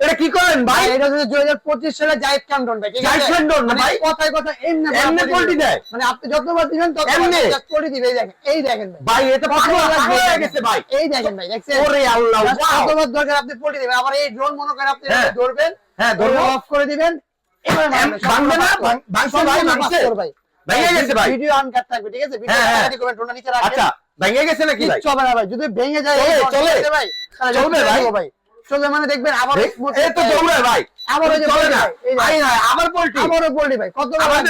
এটা কি করেন ভাই ভাই এটা হচ্ছে দুই হাজার পঁচিশ সালে জাইড ক্যান্টন ভাই ঠিক আছে জায়েদ ক্যান্টন না মানে ভাই? কথায় কথা এমনি এমনি বরাবরই দেয়? মানে আপনি যতবার দিবেন তত এমনি? পোল্ট্রি দিবে এই দেখেন এই দেখেন ভাই ভাই এটা পাগল কতবার হয়ে গেছে ভাই এই দেখেন ভাই দেখছেন ওরে আল্লাহ যতবার দরকার আপনি পোল্ট্রি দিবেন আবার এই ড্রোন মনে করেন আপনি হ্যাঁ। ধরবেন হ্যাঁ, ধরবো। অফ করে দিবেন এবারে ভাঙবে না? ভাঙছে ভাই, ভাঙছে? ভেঙে গেছে ভাই। ভিডিও আনকাট থাকবে ঠিক আছে ভিডিও হ্যাঁ। করবেন ড্রোনটা নিচে রাখেন আচ্ছা ভেঙে গেছে নাকি ভাই কিচ্ছু না ভাই যদি ভেঙে যায় চলে, ভাই চলবে ভাই? দেখব মানে দেখবেন আবার এই তো দৌড়ায় ভাই আবার ওই চলে না ভাই, না আবার পোল্ট্রি আবারও পোল্ট্রি ভাই কত আবার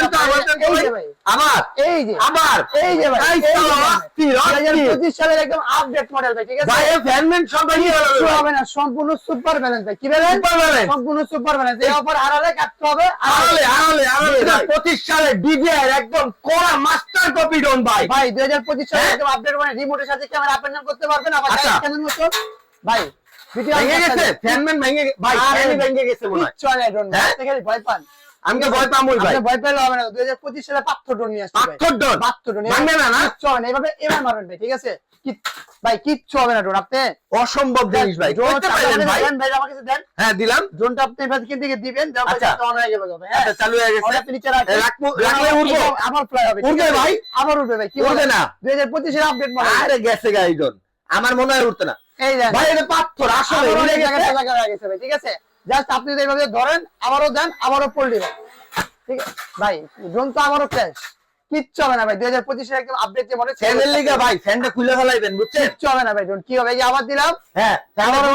ভাই। আবার এই যে আবার এই যে ভাই এই এই যে ভাই। অস্থির, অস্থির। 2025 সালের একদম আপডেট মডেল ভাই ঠিক আছে ভাই এই ফ্যানম্যান সব ভেঙে গেল হবে না সম্পূর্ণ সুপার ব্যালেন্স ভাই কি ব্যালেন্স Super balance। সম্পূর্ণ সুপার ব্যালেন্স এই অফার হারালে কাটতে হবে আড়ালে আড়ালে আড়ালে জি, ভাই। পঁচিশ সালে ডিজিআই একদম কড়া মাস্টার কপি ডন ভাই ভাই 2025 সালে হ্যাঁ? একদম আপডেট মানে রিমোটের সাথে ক্যামেরা আপ এন্ড করতে পারবেন আবার আচ্ছা। ডাইরেক্ট ক্যামেরার মতো ভাই ভেঙে গেছে ফ্যানম্যান ভেঙে ভাই ফ্যানই ভেঙে গেছে মনে হয়। কিচ্ছু না ড্রোন? ভয় পান। আমি ভয় পামই ভাই। ভয় পেলে হবে না 2025 সালে পাথর ড্রোন নিয়ে আসছে পাথর ডন পাথর ড্রোন ভাঙবে না না? কিচ্ছু না এভাবে এবার মারবেন ভাই ঠিক আছে? কি- ভাই কিচ্ছু হবে না ড্রোন আপনি অসম্ভব জিনিস ভাই। করতে পারলেন ভাই। ভাই আমার কাছে দেন। হ্যাঁ দিলাম। ড্রোনটা আপনি এবার থেকে দিবেন আচ্ছা। অন হয়ে যাবে হ্যাঁ? আচ্ছা চালু হয়ে গেছে। আপনি নিচে রাখবো- রাখলে? আবার ফ্লাই হবে? ভাই? আবার উঠবে ভাই কি বলেন? না। 2025 এর আপডেট আরে গেছে গাই ডন আমার মনে হয় উঠতে না। ভাই এটা পাথর আসলে ঠিক আছে? জাস্ট আপনি এইভাবে ধরেন আবারও দেন আবারও পল ঠিক আছে? ভাই ড্রোন তো আবারও ক্র্যাশ কিচ্ছু হবে না ভাই 2025 এর একদম আপডেট যে লিগা ভাই ফ্যানটা খুলে ফেলাইবেন বুঝছেন? কিচ্ছু হবে না ভাই ড্রোন কি হবে? এই আবার দিলাম। হ্যাঁ আবারও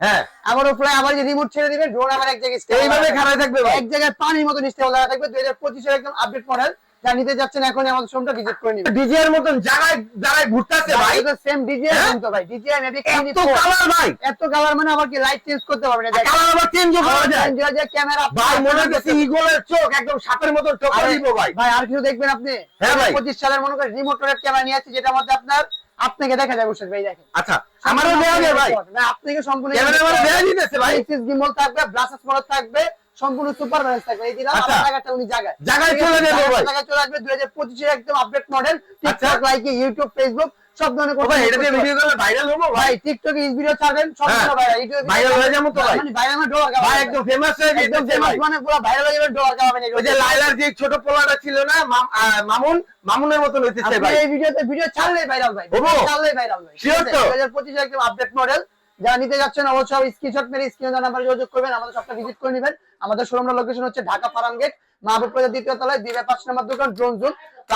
হ্যাঁ। আবারও ফ্লাই আবার যে রিমোট ছেড়ে দিবেন ড্রোন আবার এক জায়গায় এইভাবে থাকবে। থাকবে এক জায়গায় পানির মতো লাগা থাকবে 2025 এর একদম আপডেট মডেল যা নিতে যাচ্ছেন এখনই আমাদের শোরুমটা ভিজিট করে নিবেন। ডিজে এর মতন জায়গায় জায়গায় ঘুরতেছে ভাই। ভাই সেম ডিজিআই হ্যাঁ? কিন্তু ভাই। মেভিক মিনি এত কালার ভাই। এত কালার মানে আবার কি লাইট চেঞ্জ করতে পারবেন না কালার আবার চেঞ্জ করা যায়। ক্যামেরা ভাই মনে হচ্ছে ইগলের চোখ একদম সাপের মতো টোকা দিব ভাই। ভাই আর কিছু দেখবেন আপনি? হ্যাঁ ভাই। পঁচিশ সালের মনে করেন রিমোট ক্যামেরা নিয়ে আসছে যেটার মধ্যে আপনার আপনাকে দেখা যায় বসে ভাই দেখেন। আচ্ছা আমারও দেওয়া যায় ভাই। ভাই আপনাকে সম্পূর্ণ ক্যামেরা আমার দেওয়া দিতেছে ভাই। সিক্স গিম্বল থাকবে ব্লাসেস মডেল থাকবে সম্পূর্ণ সুপার ব্যালেন্স থাকবে এই দিলাম আচ্ছা। উনি জায়গায় জায়গায় চলে যাবে ভাই। জায়গায় চলে আসবে 2025 এর একদম update model. TikTok like YouTube Facebook সব ধরনের এটা দিয়ে ভিডিও করলে ভাইরাল হব ভাই টিকটকে এই ভিডিও ছাড়বেন সব হ্যাঁ। ভাইরাল ইউটিউবে Viral হয়ে যাব তো ভাই। মানে ভাইরাল মানে ডলার ভাই একদম ফেমাস হয়ে একদম ফেমাস মানে পুরো ভাইরাল হয়ে যাবে ডলার কামাবেন ওই যে লাইলার যে ছোট পোলাটা ছিল না মামুন মামুনের মতন হইতেছে ভাই এই ভিডিওতে ভিডিও ছাড়লেই ভাইরাল ভাই ছাড়লেই ভাইরাল ভাই ঠিক Sure আছে? তো? 2025 এর একদম আপডেট মডেল যারা নিতে যাচ্ছেন অবশ্যই স্ক্রিনশট মেরে স্ক্রিনে নাম্বারে যোগাযোগ করবেন আমাদের সবটা ভিজিট করে নেবেন। আমাদের শোরুমের লোকেশন হচ্ছে Dhaka farm gate Mahbub plaza দ্বিতীয় তলায় দুই পাঁচ নম্বর দোকান ড্রোন জোন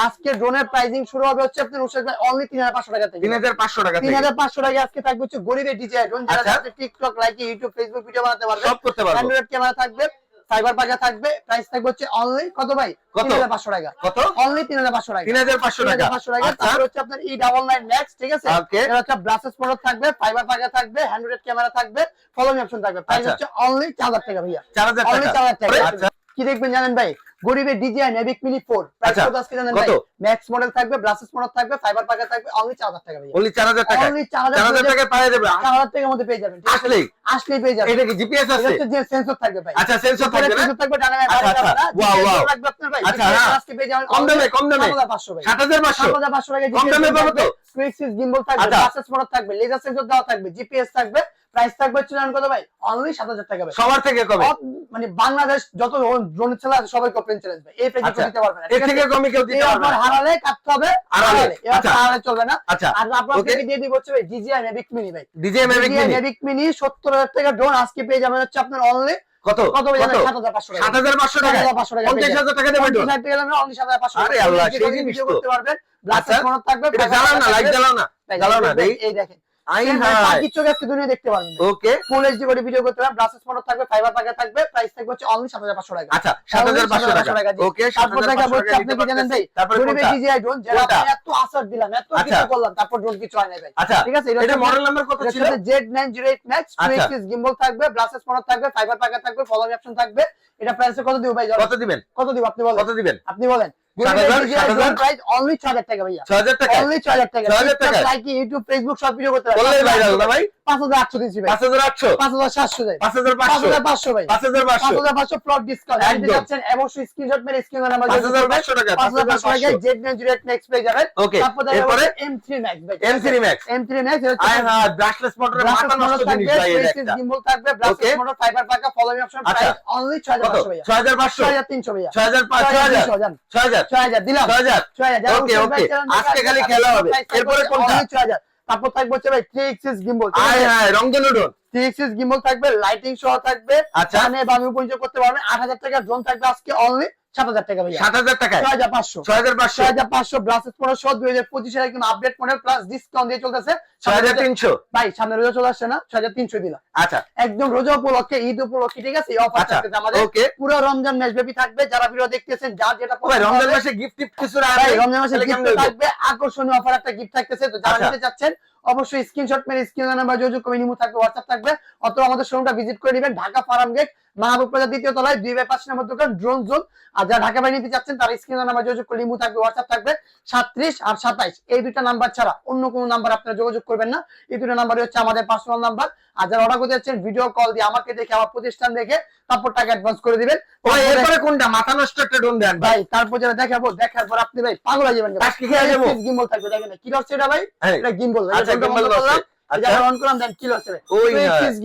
আজকে ড্রোনের প্রাইসিং শুরু হবে হচ্ছে আপনার উৎসাহ ভাই অনলি তিন হাজার পাঁচশো টাকা থেকে। তিন হাজার পাঁচশো টাকা তিন হাজার পাঁচশো টাকা আজকে থাকবে হচ্ছে গরিবের ডিজাই ড্রোন। যারা TikTok like YouTube Facebook video বানাতে পারবে। সব করতে পারবে। অ্যান্ড্রয়েড ক্যামেরা থাকবে। ফাইবার পাকা থাকবে প্রাইস থাকবে হচ্ছে অনলি কত ভাই? কত? পাঁচশো টাকা। কত? অনলি তিন হাজার পাঁচশো টাকা। তিন হাজার পাঁচশো টাকা। পাঁচশো টাকা। আচ্ছা। তারপর হচ্ছে আপনার ই ডাবল নাইন ম্যাক্স ঠিক আছে. এটা হচ্ছে ব্লাসেস প্রোডাক্ট থাকবে ফাইবার পাকা থাকবে হ্যান্ড্রেড ক্যামেরা থাকবে ফলোইং অপশন থাকবে। প্রাইস আচ্ছা। হচ্ছে অনলি চার হাজার টাকা ভাইয়া। চার হাজার অনলি টাকা। চার হাজার টাকা। আচ্ছা। কি দেখবেন জানেন ভাই গরিবের ডিজাইন এবিক মিনি ফোর প্রাইস আচ্ছা, কত আজকে জানেন ভাই ম্যাক্স মডেল থাকবে ব্লাসেস মডেল থাকবে ফাইবার পাকা থাকবে অনলি চার হাজার টাকা ভাইয়া অনলি চার হাজার টাকা অনলি চার চার হাজার হাজার টাকা পাওয়া যাবে চার হাজার টাকার মধ্যে পেয়ে যাবেন? আসলেই আসলেই পেয়ে যাবেন এটা কি জিপিএস আছে হচ্ছে যে সেন্সর থাকবে ভাই আচ্ছা সেন্সর থাকবে sensor থাকবে ডানে আচ্ছা, আচ্ছা। GPS wow। লাগবে আপনার ভাই। আচ্ছা, হ্যাঁ। আজকে পেয়ে যাবেন কম দামে, কম দামে। 7500 ভাই। সাত হাজার পাঁচশো 7500 টাকায় কম দামে পাবো তো? কুইক সুইচ গিম্বল থাকবে আচ্ছা। গ্লাসেস মোটর থাকবে লেজার সেন্সর দেওয়া থাকবে জিপিএস থাকবে প্রাইস থাকবে হচ্ছে জানেন কত ভাই? অনলি 7000 টাকা সবার থেকে কবে মানে বাংলাদেশ যত ড্রোন ছেলে আছে সবাই কপেন চ্যালেঞ্জ ভাই। এই প্রাইসে আচ্ছা। দিতে পারবে না এর থেকে কমে কেউ দিতে পারবে না। হারালে কাটতে হবে হারালে, আচ্ছা। হারালে চলবে না। আচ্ছা। আর. থেকে দিয়ে দিব হচ্ছে ভাই ডিজিআই মেভিক মিনি ভাই। DJI Mavic mini Mavic mini 70000 টাকা ড্রোন আজকে পেয়ে যাবেন হচ্ছে আপনার অনলি কত? কত ভাই জানেন কত? 7500 টাকা। সাত হাজার পাঁচশো টাকা। পঞ্চাশ হাজার টাকা দেবেন আরে আল্লাহ, সেই জিনিস তো। এটা জ্বালাও না লাইট জ্বালাও না। জ্বালাও না এই দেখেন। আই বাকি চোখে আজকে দুনিয়া দেখতে পারবেন ওকে ফুল এইচডি করে ভিডিও করতে পারবেন ব্লাসেস মোটর থাকবে ফাইবার পাকা থাকবে প্রাইস থাকবে হচ্ছে অনলি 7500 টাকা। আচ্ছা টাকা। ওকে আপনি কি জানেন ভাই? ডিজিআই ড্রোন যারা আপনি এত আসার দিলাম এত আচ্ছা। কিছু করলাম তারপর ড্রোন কিছু হয় না ভাই। আচ্ছা ঠিক আছে এটা মডেল নাম্বার কত ছিল? Z908 Max আচ্ছা। 2 গিম্বল থাকবে মোটর থাকবে ফাইবার পাকা থাকবে অপশন থাকবে। এটা প্রাইসে কত দিব ভাই কত দিবেন? কত দিব আপনি বলেন? কত দিবেন? আপনি বলেন। 7000 7000 প্রাইস অনলি 6000 টাকা ভাইয়া 6000 টাকা অনলি 6000 টাকা 6000 টাকায়? লাইক ইউটিউব ফেসবুক সব ভিডিও করতে করলেই ভাইরাল না ভাই 5800 দিছি ভাই 5800 5700 দেয় 5500 5500 ভাই 5500 5500 প্লট ডিসকাউন্ট একদম। যাচ্ছেন অবশ্যই স্ক্রিনশট মেরে স্ক্রিন নাম্বার 5500 টাকা 5500 টাকা জেড নাইন জিরো নেক্সট পেয়ে যাবেন ওকে তারপর দেখা এরপরে যাচ্ছে M3 Max ভাই M3 Max M3 Max এটা আয় হচ্ছে হ্যাঁ ব্রাশলেস মোটরের মাথা নষ্ট জিনিস ভাই এটা একটা গিম্বল থাকবে ব্লাস্ট মোটর ফাইবার পাকা ফলোইং অপশন আচ্ছা। প্রাইস অনলি 6500 ভাইয়া 6500 6300 ভাইয়া 6500 6000 6000 6000 দিলাম। 6000 6000 ওকে ওকে আজকে খালি খেলা হবে। এরপরে কোনটা? 6000 তারপর থাকবে হচ্ছে ভাই থ্রি এক্সিস গিম্বল হ্যাঁ 3 এক্সিস গিম্বল থাকবে লাইটিং সহ থাকবে। আচ্ছা। আমি বামে উপযোগ করতে পারবেন 8000 টাকা জোন থাকবে আজকে অনলি 7000 টাকা ভাইয়া। 7000 টাকায়? 6500 6500 6500 ব্রাসেস পনেরো সহ দুই একদম আপডেট মডেল প্লাস ডিসকাউন্ট দিয়ে চলতেছে। 6300 ভাই সামনে রোজা চলে আসছে না? ছয় হাজার তিনশো দিলাম। আচ্ছা। একদম রোজা উপলক্ষে ঈদ উপলক্ষে ঠিক আছে? এই অফার আচ্ছা আমাদের। পুরো রমজান মাস ব্যাপী থাকবে। যারা ভিডিও দেখতেছেন যার যেটা ভাই রমজান মাসে গিফট টিপ কিছু ভাই, রমজান মাসে গিফট থাকবে? আকর্ষণীয় অফার একটা গিফট থাকতেছে। তো যারা আচ্ছা। নিতে চাচ্ছেন অবশ্যই স্ক্রিনশট মেরে স্ক্রিন নাম্বার যোগাযোগ করে নিমু থাকবে হোয়াটসঅ্যাপ থাকবে। অথবা আমাদের শোরুমটা ভিজিট করে নেবেন, ঢাকা ফার্ম গেট মাহবুব প্রজা দ্বিতীয় তলায়, দুই বাই পাঁচ নম্বর দোকান ড্রোন জোন আর যারা ঢাকা বাড়ি নিতে চাচ্ছেন, তারা স্ক্রিন নাম্বার যোগাযোগ করে নিমু থাকবে হোয়াটসঅ্যাপ থাকবে সাতত্রিশ আর সাতাইশ। এই দুটা নাম্বার ছাড়া অন্য কোনো নাম্বার আপনারা যোগাযোগ করবেন না। এই দুটো নাম্বারই হচ্ছে আমাদের পার্সোনাল নাম্বার আর যারা অর্ডার করতে যাচ্ছেন ভিডিও কল দিয়ে আমাকে দেখে আমার প্রতিষ্ঠান দেখে তারপর টাকা অ্যাডভান্স করে দিবেন। ভাই এরপরে কোনটা? মাথা নষ্ট একটা ডোন দেন ভাই। তারপর যারা দেখাবো দেখার পর আপনি ভাই পাগল হয়ে যাবেন। আজকে খেয়ে যাব? গিম্বল থাকবে দেখেন। কি হচ্ছে এটা ভাই? হ্যাঁ। এটা গিম্বল আচ্ছা গিম্বল। আচ্ছা। অন করলাম দেন কি হচ্ছে ওই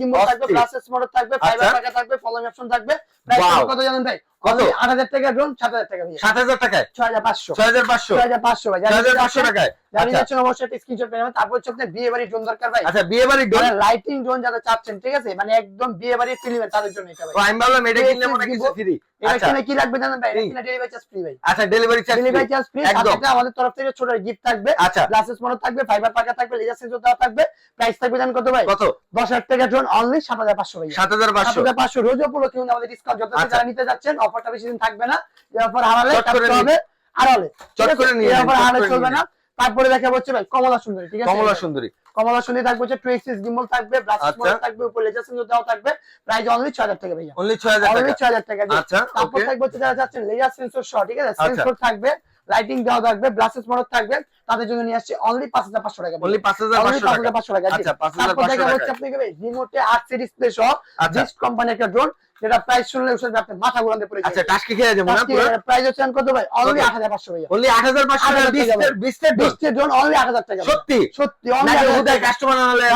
গিম্বল থাকবে। মোটর থাকবে ফাইবার আচ্ছা। থাকবে ফলোইং অপশন থাকবে। প্রাইস কত জানেন ভাই? কত? আট হাজার টাকা ড্রোন সাত হাজার টাকা ভাই 7000 টাকায়? ছয় হাজার পাঁচশো। 6500 ছয় হাজার পাঁচশো ভাই জানেন 6500 টাকায়? যাচ্ছেন অবশ্যই একটা স্ক্রিনশট পেয়ে যাবেন। তারপর হচ্ছে আপনার বিয়ে বাড়ি ড্রোন দরকার ভাই। আচ্ছা বিয়ে ড্রোন লাইটিং ড্রোন যারা চাচ্ছেন ঠিক আছে? মানে একদম বিয়ে বাড়ির ফিল্মের তাদের জন্য এটা ভাই। আমি ভাবলাম এটা কিনলে মনে কিছু ফ্রি এটা আচ্ছা। কিনে কি লাগবে জানেন ভাই? এটা কিনে ডেলিভারি চার্জ ফ্রি ভাই। আচ্ছা delivery charge delivery charge free একদম। আমাদের তরফ থেকে ছোট গিফট থাকবে। আচ্ছা। গ্লাসেস মনে থাকবে ফাইবার পাকা থাকবে লেজার সেন্সর দেওয়া থাকবে। প্রাইস থাকবে জানেন কত ভাই? কত? দশ হাজার টাকা ড্রোন অনলি সাত হাজার পাঁচশো ভাই। সাত 7500 রোজ উপলক্ষে আমাদের ডিসকাউন্ট যত। যারা নিতে যাচ্ছেন অফারটা বেশি দিন থাকবে না। এই অফার হারালে কাটতে হবে আর হলে চট করে নিয়ে অফার হারালে চলবে না। তারপরে দেখা হচ্ছে ভাই কমলা সুন্দরী ঠিক আছে? কমলা সুন্দরী। কমলা সুন্দরী থাকবে হচ্ছে টু এক্সিস গিম্বল থাকবে ব্রাসেস আচ্ছা। মডেল থাকবে উপরে লেজার সেন্সর দেওয়া থাকবে প্রাইস অনলি ছয় হাজার টাকা ভাইয়া। অনলি 6000 অনলি টাকা। অনলি 6000 টাকা আচ্ছা তারপর থাকবে হচ্ছে যারা চাচ্ছেন লেজার সেন্সর সহ ঠিক আছে? আচ্ছা। সেন্সর থাকবে লাইটিং দেওয়া থাকবে ব্লাসেস মোটর থাকবে তাদের জন্য নিয়ে আসছে অনলি পাঁচ হাজার পাঁচশো টাকা অনলি 5500 টাকা। পাঁচশো টাকা আচ্ছা তারপর 5500 দেখা টাকা। হচ্ছে আপনাকে রিমোটে আট সিরিজ প্লে সহ আচ্ছা। জিস্ট কোম্পানি একটা ড্রোন যেটা প্রাইস শুনলে আপনি মাথা ঘুরাতে পড়ে আচ্ছা টাস্কি খেয়ে যাব না পুরো? প্রাইস হচ্ছে কত ভাই? অনলি কত? আট হাজার পাঁচশো ভাইয়া। অনলি 8500 টাকা 8000 টাকা 20 20 ড্রোন অনলি আট হাজার টাকা ভাইয়া। সত্যি? সত্যি অনলি হাজার কাস্টমার আনলে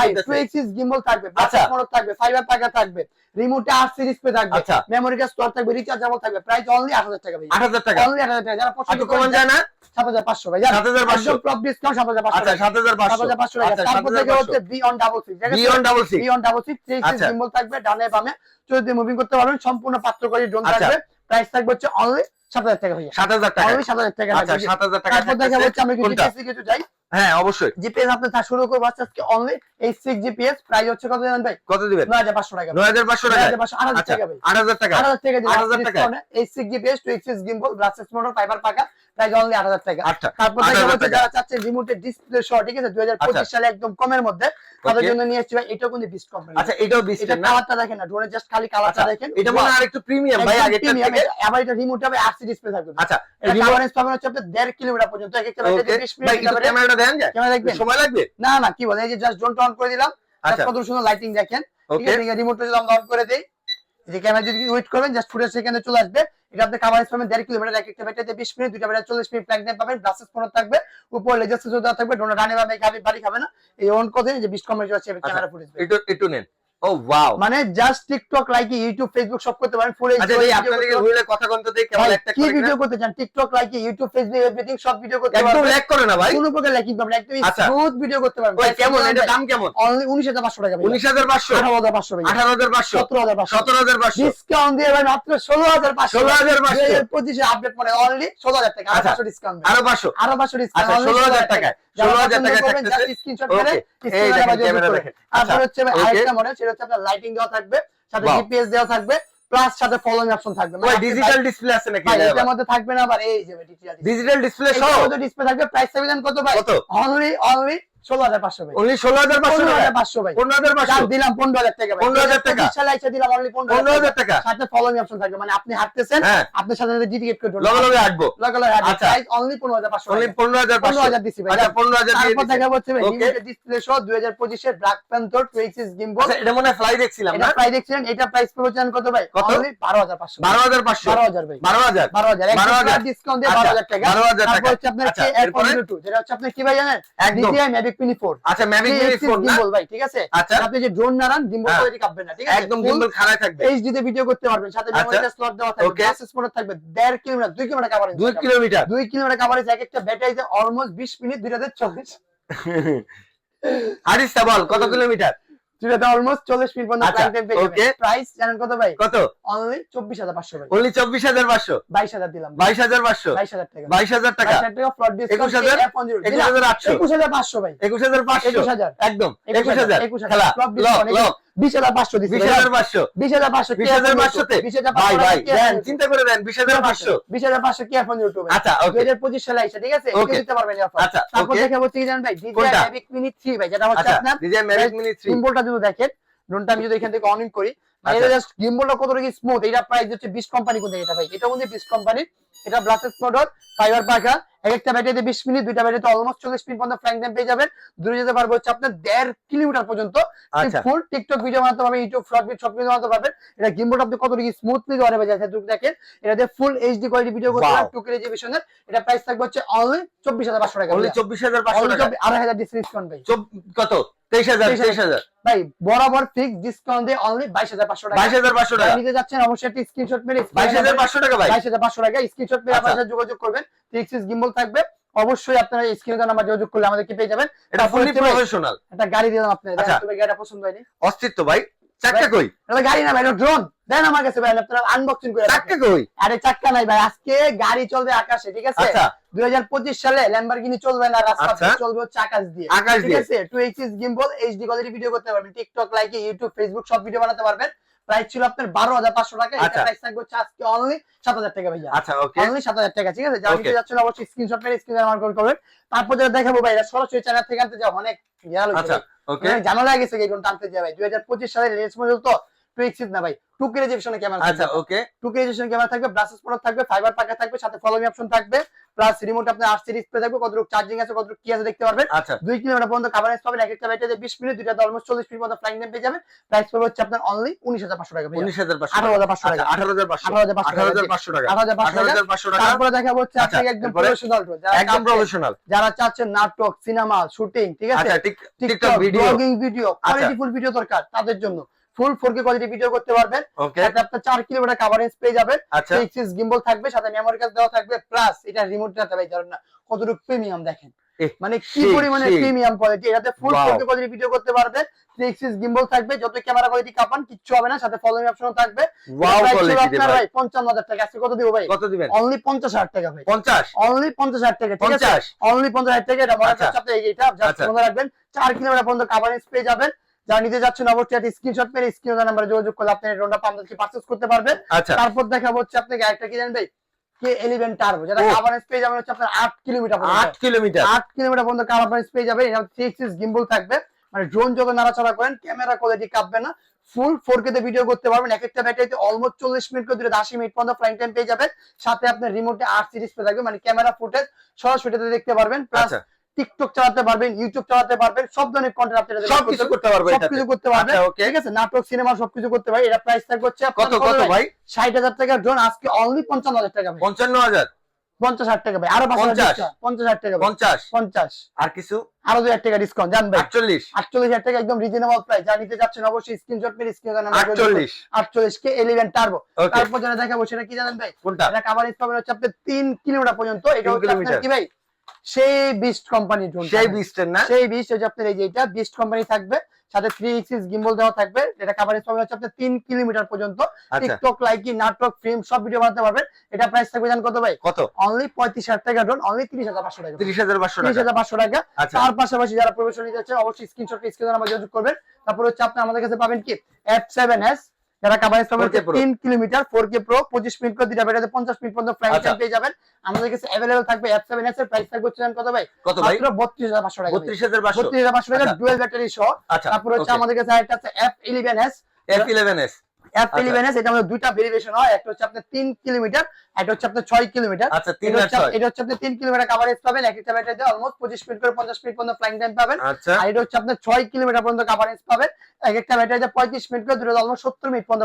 এক্সিস গিম্বল থাকবে আচ্ছা। মোটর থাকবে ফাইবার পাকা থাকবে। রিমোটে আট সিরিজ পে থাকবে আচ্ছা। মেমোরি কার্ড স্টোর থাকবে রিচার্জেবল থাকবে প্রাইস অনলি আট হাজার টাকা ভাই 8000 টাকা অনলি আট হাজার টাকা যারা পছন্দ তো কমান করেন যায় না সাত হাজার পাঁচশো ভাই 7500 একদম টপ ডিসকাউন্ট সাত হাজার পাঁচশো আচ্ছা টাকা। 7500 সাত হাজার পাঁচশো টাকা আচ্ছা তারপর থেকে হচ্ছে বি অন ডাবল সিক্স আছে beyond double six B on double six three আচ্ছা। সিম্বল থাকবে ডানে বামে যদি মুভিং করতে পারবেন সম্পূর্ণ পাত্র করে ড্রোন আচ্ছা। থাকবে প্রাইস থাকবে হচ্ছে অনলি সাত হাজার টাকা ভাইয়া 7000 টাকা অনলি সাত হাজার টাকা আচ্ছা থাকবে। 7000 টাকা তারপর দেখা হচ্ছে কোনটা? জিপিএস কিছু যাই হ্যাঁ অবশ্যই। জিপিএস আপনি তা শুরু করব আজকে অনলি এই সিক্স জিপিএস প্রাইস হচ্ছে কত জানেন ভাই? কত দিবেন? নয় হাজার পাঁচশো টাকা। নয় হাজার পাঁচশো আট হাজার আচ্ছা টাকা ভাই। 8000 টাকা। আট হাজার টাকা দিন 8000 টাকা। এই six GPS two axis gimbal brushless motor fibre পাকা প্রাইস অনলি আট হাজার টাকা। আচ্ছা তারপর যারা চাচ্ছেন রিমোটের ডিসপ্লে সহ ঠিক আছে দুই হাজার পঁচিশ আচ্ছা। সালে একদম কমের মধ্যে তাদের জন্য নিয়ে এসেছি ভাই এটাও কিন্তু বিস্ট কোম্পানি আচ্ছা এটাও 20 এটা কালারটা দেখেন না ড্রোনের জাস্ট খালি কালারটা আচ্ছা, দেখেন। এটা মনে হয় আরেকটু প্রিমিয়াম ভাই premium, থেকে। আবার এটা রিমোট হবে আরসি ডিসপ্লে থাকবে। আচ্ছা পাবেন হচ্ছে আপনার দেড় কিলোমিটার পর্যন্ত এক একটা ব্যাটারি মিনিট ক্যামেরাটা যায় ক্যামেরা দেখবেন। সময় লাগবে? না না কি বলে এই যে জাস্ট ড্রোনটা অন করে দিলাম। আচ্ছা। কত সুন্দর লাইটিং দেখেন। ওকে রিমোটটা যদি আমরা অন করে দেই যে ক্যামেরা যদি ওয়েট করবেন জাস্ট ফুটেজ সেখানে চলে আসবে। এটা আপনি কভারেজ পাবেন দেড় কিলোমিটার এক একটা ব্যাটারিতে বিশ মিনিট দুইটা ব্যাটারি চল্লিশ মিনিট প্ল্যাগ পাবেন গ্লাসেস ফোন থাকবে। উপর লেজার থাকবে ডানে খাবে বাড়ি খাবে না। এই অন করে যে বিশ কমে ক্যামেরা ফুটেজ একটু একটু নেন। ও ওয়াও মানে just TikTok like YouTube Facebook সব করতে পারেন ফুল আচ্ছা ভাই আপনাদেরকে ঘুরে কথা বলতে দেই কেমন একটা কি ভিডিও করতে চান? TikTok like YouTube Facebook everything সব ভিডিও করতে একদম ল্যাগ করে না ভাই? কোনো প্রকার ল্যাকিং পাবেন একদম আচ্ছা। স্মুথ ভিডিও করতে পারবেন। ওই কেমন? এটা দাম কেমন? অনলি উনিশ হাজার পাঁচশো টাকা উনিশ হাজার পাঁচশো? আঠারো হাজার পাঁচশো টাকা আঠারো হাজার পাঁচশো? সতেরো হাজার পাঁচশো। সতেরো হাজার পাঁচশো? ডিসকাউন্ট দিয়ে ভাই মাত্র ষোলো হাজার পাঁচশো। ষোলো হাজার পাঁচশো? পঁচিশে আপডেট মানে অনলি ষোলো হাজার টাকা। আরও আচ্ছা। পাঁচশো ডিসকাউন্ট আরও পাঁচশো? আরও পাঁচশো ডিসকাউন্ট আচ্ছা, 16,000 টাকায়। 16,000 টাকায় থাকতেছে। স্ক্রিনশট করে দেখেন, ক্যামেরা দেখেন। আচ্ছা, তারপর হচ্ছে আরেকটা মডেল সেটা হচ্ছে আপনার লাইটিং দেওয়া থাকবে সাথে. জিপিএস দেওয়া থাকবে প্লাস সাথে ফলোইং অপশন থাকবে। মানে ডিজিটাল ডিসপ্লে আছে নাকি এটার মধ্যে থাকবে না আবার এই যে ডিজিটাল ডিজিটাল ডিসপ্লে সহ। ডিসপ্লে থাকবে প্রাইস সেভেন কত ভাই? কত? অনলি অনলি ষোলো হাজার পাঁচশো ভাই অনলি ষোলো হাজার পনেরো হাজার পাঁচশো ভাই পনেরো হাজার পাঁচশো দিলাম পনেরো হাজার টাকা ভাই 15,000 টাকা। সালে এসে দিলাম only পনেরো পনেরো হাজার টাকা সাথে ফলোইং অপশন থাকবে মানে আপনি হাঁটতেছেন হ্যাঁ আপনার সাথে সাথে ডিটিকেট করে লগে লগে আসব লগে লগে হাঁটবে আচ্ছা। প্রাইস অনলি পনেরো হাজার পাঁচশো অনলি পনেরো হাজার পনেরো পাঁচশো হাজার দিছি ভাই আচ্ছা পনেরো হাজার তারপর দেখা যাচ্ছে ভাই লিমিটেড ডিসপ্লে সহ 2025 এর ব্ল্যাক প্যান্থর টুইক্সিস গিম্বল আচ্ছা, এটা মনে হয় ফ্লাই দেখছিলাম এটা না দেখছিলেন এটা প্রাইস পড়ছে কত ভাই কত? অনলি 12500 বারো হাজার পাঁচশো 12000 ভাই বারো হাজার 12000 বারো হাজার। ডিসকাউন্ট দিয়ে আচ্ছা, 12000 টাকা 12,000 টাকা। হচ্ছে আপনার আচ্ছা, কে এরপরে? F102 যেটা হচ্ছে আপনার কি ভাই জানেন DJI মিনি 4 আচ্ছা ম্যাভিক মিনি 4 গিম্বল ভাই ঠিক আছে? আচ্ছা। আপনি যে ড্রোন নাড়ান গিম্বল হ্যাঁ। কাঁপবে না ঠিক আছে? একদম গিম্বল খাড়ায় থাকবে। এইচডি তে ভিডিও করতে পারবেন। সাথে আচ্ছা। মেমোরি স্লট দেওয়া থাকবে Okay. গ্লাসেস থাকবে 1.5 কিলোমিটার 2 কিলোমিটার কভারেজ দুই কিলোমিটার দুই কিলোমিটার কভারেজ এক একটা ব্যাটারিতে অলমোস্ট 20 মিনিট দুইটাতে 40 হারিসটা বল কত কিলোমিটার দুইটাতে অলমোস্ট 40 মিনিট পর্যন্ত আচ্ছা, টাইম পেয়ে যাবেন প্রাইস জানেন কত ভাই? কত? অনলি 24500 ভাই। অনলি চব্বিশ হাজার পাঁচশো? 22000 দিলাম। বাইশ হাজার পাঁচশো? 22000 টাকা। বাইশ হাজার টাকা? 22000 টাকা ফ্লট ডিসকাউন্ট 21,000 F10 একুশ হাজার আটশো। 21500 ভাই। একুশ হাজার পাঁচশো। 21000 একদম। একুশ হাজার। 21000 খেলা। ফ্লট লক 20500 দিছি বিশ হাজার পাঁচশো। বিশ হাজার পাঁচশোতে ভাই ভাই চিন্তা করে দেন বিশ হাজার পাঁচশো। 20500 কি F10 ভাই আচ্ছা ওকে। 2025 সালে আইছে ঠিক আছে. দিতে পারবেন আচ্ছা, তারপর দেখে জানেন ভাই 3 ভাই যেটা হচ্ছে আচ্ছা আপনার ম্যাভিক মিনি থ্রি যদি দেখেন ড্রোনটা আমি যদি এখান থেকে অন করি মানে আচ্ছা। এটা জাস্ট গিম্বলটা কতটুকু স্মুথ এটা প্রাইস হচ্ছে 20 কোম্পানি কোন এটা ভাই? এটা মধ্যে 20 কোম্পানি এটা ব্লাসেস মোটর ফাইবার পাকা একটা ব্যাটারিতে 20 মিনিট দুইটা ব্যাটারিতে অলমোস্ট 40 মিনিট পর্যন্ত ফ্ল্যাং টাইম পেয়ে যাবেন। দূরে যেতে পারব হচ্ছে আপনার 1.5 কিলোমিটার পর্যন্ত। ফুল টিকটক ভিডিও বানাতে পারবেন ইউটিউব শর্ট ভিডিও সব ভিডিও বানাতে পারবেন। এটা গিম্বলটা আপনি কতটুকু স্মুথলি ধরে বেজে আছে দেখেন। এটাতে ফুল এইচডি কোয়ালিটি ভিডিও করতে. পারবেন 2K রেজলিউশনের এটা প্রাইস থাকবে হচ্ছে অনলি 24500 টাকা অনলি চব্বিশ হাজার টাকা। আড়াই হাজার ডিসকাউন্ট ভাই। কত? ভাই বরাবর ফিক্স ডিসকাউন্ট দিয়ে অনলি বাইশ হাজার পাঁচশো টাকা। বাইশ হাজার পাঁচশো টাকা। নিতে যাচ্ছেন অবশ্যই একটি স্ক্রিনশট মেরে বাইশ হাজার পাঁচশো টাকা ভাই। বাইশ হাজার পাঁচশো টাকা স্ক্রিনশট মেরে। আপনার সাথে যোগাযোগ করবেন। গিম্বল থাকবে। অবশ্যই আপনারা স্ক্রিনে নাম্বার যোগাযোগ করলে আমাদেরকে পেয়ে যাবেন। এটা ফুললি প্রফেশনাল গাড়ি দিলাম আপনার আচ্ছা। গাড়িটা পছন্দ হয়নি। অস্তিত্ব ভাই। চারটা কই? এটা গাড়ি না ভাই এটা ড্রোন দেন আমার কাছে ভাই আপনারা আনবক্সিং করে চারটা কই? আরে চাক্কা নাই ভাই আজকে গাড়ি চলবে আকাশে ঠিক আছে? আচ্ছা। দুই সালে ল্যাম্বরগিনি চলবে না রাস্তা আচ্ছা। চলবে আকাশ দিয়ে। আকাশ ঠিক আছে? Two axis gimbal HD quality video করতে পারবেন। টিকটক লাইক ইউটিউব ফেসবুক সব ভিডিও বানাতে পারবেন। প্রাইস ছিল আপনার বারো হাজার পাঁচশো টাকা। এটা আচ্ছা। প্রাইস থাকবে আজকে অনলি সাত হাজার টাকা ভাইয়া। আচ্ছা ওকে অনলি সাত হাজার টাকা ঠিক আছে? যারা. নিতে যাচ্ছেন অবশ্যই স্ক্রিনশট মেরে স্ক্রিনে আমার কল করবেন তারপর যেটা দেখাবো ভাই এটা সরাসরি চ্যানেল থেকে আনতে যাও অনেক ইয়ার আচ্ছা ওকে অনেক জানা গেছে এই কোনটা আনতে যাবে ভাই। দুই হাজার পঁচিশ সালের লেটেস্ট মডেল তো টু এক্সিস না ভাই। টু কে রেজলিউশনের ক্যামেরা আচ্ছা okay two K resolution camera থাকবে ব্রাসেস মোটর থাকবে ফাইবার পাকা থাকবে সাথে ফলোমি অপশন থাকবে প্লাস রিমোট আপনার আরসি ডিসপ্লে থাকবে কতটুকু চার্জিং আছে কতটুকু কি আছে দেখতে পারবেন। আচ্ছা। কিলোমিটার পর্যন্ত কাভারেজ পাবেন এক একটা ব্যাটারিতে মিনিট দুইটাতে অলমোস্ট মিনিট ফ্লাইং টাইম পেয়ে যাবেন। প্রাইস পড়বে হচ্ছে আপনার অনলি টাকা টাকা। টাকা। টাকা। তারপরে দেখাবো হচ্ছে আচ্ছা, আপনাকে একদম প্রফেশনাল যারা একদম চাচ্ছেন- প্রফেশনাল যারা চাচ্ছেন নাটক সিনেমা শুটিং ঠিক আছে? TikTok video blogging video. Qualityful video দরকার তাদের জন্য। Full four K quality video করতে পারবেন। সাথে আপনার চার কিলোমিটার কাভারেজ পেয়ে যাবেন। আচ্ছা। সিক্স গিম্বল থাকবে সাথে মেমোরি কার্ড দেওয়া থাকবে প্লাস এটা রিমোট দিতে ভাই জানেন না কতটুকু প্রিমিয়াম দেখেন। মানে কি সেই, পরিমাণে প্রিমিয়াম কোয়ালিটি এটাতে full Wow. Four quality video করতে পারবে সিক্স গিম্বল থাকবে যত ক্যামেরা কোয়ালিটি কাপান কিচ্ছু হবে না সাথে ফলোইং অপশন থাকবে। ওয়াও এটা কোয়ালিটি ভাই ভাই পঞ্চান্ন হাজার টাকা আজকে কত দিব ভাই? কত দিবেন? অনলি পঞ্চাশ হাজার টাকা ভাই। পঞ্চাশ? অনলি পঞ্চাশ হাজার টাকা ঠিক আছে? অনলি পঞ্চাশ হাজার টাকা এটা মনে আচ্ছা। হচ্ছে আপনি এইটা জাস্ট আচ্ছা। মনে রাখবেন চার কিলোমিটার পর্যন্ত কাভারেজ পেয়ে যাবেন। যারা নিতে যাচ্ছেন অবশ্যই একটা স্ক্রিনশট মেরে স্ক্রিন নাম্বারে যোগাযোগ করলে আপনি ড্রোনটা পাম্পকে পারচেজ করতে পারবেন। আচ্ছা। তারপর দেখাবো হচ্ছে আপনাকে আরেকটা কি জানেন ভাই? কে এলিভেন টার্বো যেটা। কাভারেজ পেয়ে যাবেন হচ্ছে আপনার আট কিলোমিটার আট পর্যন্ত কিলোমিটার। আট কিলোমিটার পর্যন্ত কাভারেজ পেয়ে যাবেন। এটা থ্রি এক্সিস গিম্বল থাকবে। মানে ড্রোন যখন নাড়াচাড়া করেন ক্যামেরা কোয়ালিটি কাঁপবে না। ফুল ফোর কে ভিডিও করতে পারবেন। এক একটা ব্যাটারিতে অলমোস্ট চল্লিশ মিনিট করে দুটো আশি মিনিট পর্যন্ত ফ্লাইং টাইম পেয়ে যাবেন। সাথে আপনার রিমোটে আট সিরিজ পেয়ে থাকবে। মানে ক্যামেরা ফুটেজ সরাসরি দেখতে পারবেন। প্লাস টিকটক চালাতে পারবেন ইউটিউব চালাতে পারবেন সব ধরনের কন্টেন্ট আপনি এটাতে সবকিছু করতে পারবেন। এটাতে। সবকিছু করতে পারবেন। আচ্ছা ওকে ঠিক আছে। নাটক সিনেমা সবকিছু করতে পারবেন। এটা প্রাইস থাকবে হচ্ছে কত কত ভাই? ষাট হাজার টাকা ড্রোন আজকে অনলি পঞ্চান্ন হাজার টাকা ভাই। পঞ্চান্ন হাজার? পঞ্চাশ হাজার টাকা ভাই। আরও পঞ্চাশ। হাজার টাকা পঞ্চাশ? পঞ্চাশ। আর কিছু? আরও দুই হাজার টাকা ডিসকাউন্ট জান ভাই। আটচল্লিশ? আটচল্লিশ হাজার টাকা একদম রিজনেবল প্রাইস যা নিতে যাচ্ছেন অবশ্যই স্ক্রিনশট মেরে স্ক্রিন আটচল্লিশ? আটচল্লিশ কে এলিভেন টার্বো তারপর যেটা দেখাবো সেটা কি জানেন ভাই? কোনটা? এটা কাভারেজ পাবেন হচ্ছে আপনি তিন কিলোমিটার পর্যন্ত। এটা হচ্ছে। কি ভাই? সেই বিস্ট কোম্পানি সেই বিস্টের না? সেই বিস্ট হচ্ছে আপনার এই যে এটা বিস্ট কোম্পানি থাকবে সাথে থ্রি এক্সিস গিম্বল দেওয়া থাকবে এটা কাভারেজ পাবেন হচ্ছে আপনার তিন কিলোমিটার পর্যন্ত। টিকটক লাইকি নাটক ফিল্ম সব ভিডিও বানাতে পারবেন। এটা প্রাইস থাকবে জান কত ভাই? কত? অনলি পঁয়ত্রিশ হাজার টাকা ড্রোন অনলি তিরিশ হাজার পাঁচশো টাকা। তিরিশ হাজার পাঁচশো তিরিশ হাজার পাঁচশো টাকা। আচ্ছা। তার পাশাপাশি যারা প্রবেশন নিতে চাচ্ছেন অবশ্যই স্ক্রিনশট স্ক্রিনে নাম্বার যোগাযোগ করবেন। তারপর হচ্ছে আপনি আমাদের কাছে পাবেন কি? এফ সেভেন এস যারা কাভারেজ পাবেন 3 কিলোমিটার 4K প্রো 25 মিনিট করে দিতে দুইটা ব্যাটারিতে 50 মিনিট পর্যন্ত ফ্ল্যাগ আচ্ছা। টাইম পেয়ে যাবেন। আমাদের কাছে अवेलेबल থাকবে F7S এর প্রাইস থাকবে হচ্ছে কত ভাই? কত ভাই? 32500 টাকা 32500 32500 টাকা আচ্ছা। ডুয়াল ব্যাটারি সহ। আচ্ছা, তারপর হচ্ছে আমাদের কাছে আরেকটা আছে F11S F11S পঁয়ত্রিশ হাজার পাঁচশো মিনিট করে 50 মিনিট পর্যন্ত পাবেন। আর এটা হচ্ছে আপনার কিলোমিটার পর্যন্ত পাবেন একটা মিনিট করে মিনিট পর্যন্ত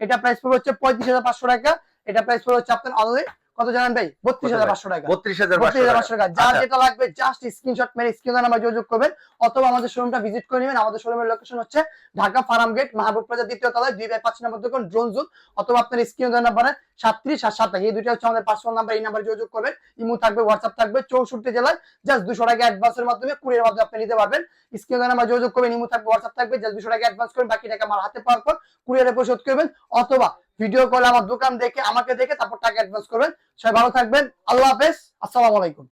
এটা প্রাইস টাকা এটা প্রাইস পড়বে হচ্ছে আপনার অনলি কত জানেন ভাই? বত্রিশ হাজার পাঁচশো টাকা। বত্রিশ হাজার বত্রিশ হাজার পাঁচশো টাকা। যার আচ্ছা। যেটা লাগবে জাস্ট স্ক্রিনশট মেরে স্ক্রিন নাম্বার যোগাযোগ করবেন অথবা আমাদের শোরুমটা ভিজিট করে নেবেন। আমাদের শোরুমের লোকেশন হচ্ছে Dhaka Farm Gate Mahbub Plaza দ্বিতীয় তলায় দুই বাই পাঁচ নম্বর দোকান ড্রোন জোন অথবা আপনার স্ক্রিন নাম্বারে সাতত্রিশ আর সাতাশ এই দুইটা হচ্ছে আমাদের পার্সোনাল নাম্বার এই নাম্বারে যোগাযোগ করবেন। ইমো থাকবে হোয়াটসঅ্যাপ থাকবে চৌষট্টি জেলায় জাস্ট দুশো টাকা অ্যাডভান্সের মাধ্যমে কুড়ির মাধ্যমে আপনি নিতে পারবেন। স্ক্রিন নাম্বার যোগাযোগ করবেন ইমো থাকবে হোয়াটসঅ্যাপ থাকবে জাস্ট দুশো টাকা অ্যাডভান্স করবেন বাকি টাকা আমার হাতে পাওয়ার পর কুরিয়ারে পরিশোধ করবেন অথবা ভিডিও কলে আমার দোকান দেখে, আমাকে দেখে তারপর টাকা অ্যাডভান্স করবেন। সবাই ভালো থাকবেন। আল্লাহ হাফেজ। আসসালামু আলাইকুম।